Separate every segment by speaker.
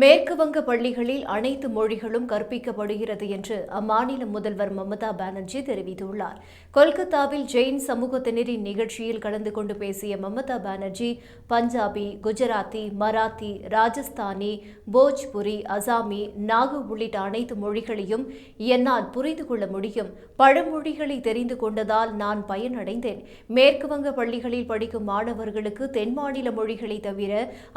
Speaker 1: மேற்கு வங்க பள்ளிகளில் அனைத்து மொழிகளும் கற்பிக்கப்படுகிறது என்று அம்மாநில முதல்வர் மமதா பானர்ஜி தெரிவித்துள்ளார். கொல்கத்தாவில் ஜெயின் சமூகத்தினரின் நிகழ்ச்சியில் கலந்து கொண்டு பேசிய மமதா பானர்ஜி பஞ்சாபி குஜராத்தி மராத்தி ராஜஸ்தானி போஜ்புரி அசாமி நாகு உள்ளிட்ட அனைத்து மொழிகளையும் என்னால் புரிந்து கொள்ள முடியும். பழமொழிகளை தெரிந்து கொண்டதால் நான் பயனடைந்தேன். மேற்கு வங்க பள்ளிகளில் படிக்கும் மாணவர்களுக்கு தென் மாநில மொழிகளை தவிர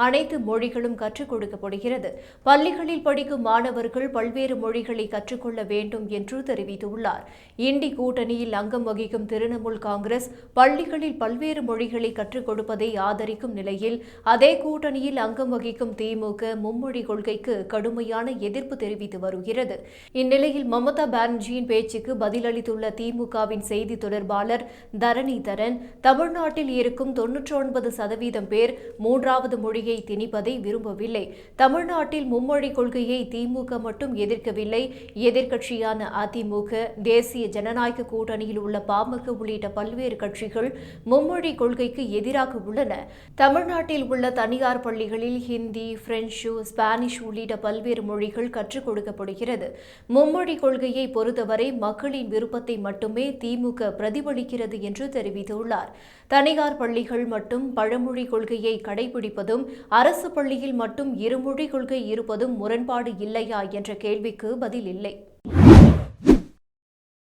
Speaker 1: அனைத்து மொழிகளும் கற்றுக் கொடுக்கப்படுகிறது. பள்ளிகளில் படிக்கும் மாணவர்கள் பல்வேறு மொழிகளை கற்றுக்கொள்ள வேண்டும் என்று தெரிவித்துள்ளார். இண்டி கூட்டணியில் அங்கம் வகிக்கும் திரிணாமுல் காங்கிரஸ் பள்ளிகளில் பல்வேறு மொழிகளை கற்றுக் கொடுப்பதை ஆதரிக்கும் நிலையில் அதே கூட்டணியில் அங்கம் வகிக்கும் திமுக மும்மொழி கொள்கைக்கு கடுமையான எதிர்ப்பு தெரிவித்து வருகிறது. இந்நிலையில் மமதா பானர்ஜியின் பேச்சுக்கு பதிலளித்துள்ள திமுகவின் செய்தி தொடர்பாளர் தரணிதரன் தமிழ்நாட்டில் இருக்கும் தொன்னூற்றி ஒன்பது சதவீதம் பேர் மூன்றாவது மொழியை திணிப்பதை விரும்பவில்லை. தமிழ்நாட்டில் மும்மொழி கொள்கையை திமுக மட்டும் எதிர்க்கவில்லை. எதிர்க்கட்சியான அதிமுக தேசிய ஜனநாயக கூட்டணியில் உள்ள பாமக உள்ளிட்ட பல்வேறு கட்சிகள் மும்மொழி கொள்கைக்கு எதிராக உள்ளன. தமிழ்நாட்டில் உள்ள தனியார் பள்ளிகளில் ஹிந்தி பிரெஞ்சு ஸ்பானிஷ் உள்ளிட்ட பல்வேறு மொழிகள் கற்றுக் கொடுக்கப்படுகிறது. மும்மொழி கொள்கையை பொறுத்தவரை மக்களின் விருப்பத்தை மட்டுமே திமுக பிரதிபலிக்கிறது என்று தெரிவித்துள்ளார். தனியார் பள்ளிகள் மட்டும் பழமொழி கொள்கையை கடைபிடிப்பதும் அரசு பள்ளியில் மட்டும் இருமொழி கொள்கை கொள்கை இருப்பதும் முரண்பாடு இல்லையா என்ற கேள்விக்கு பதில் இல்லை.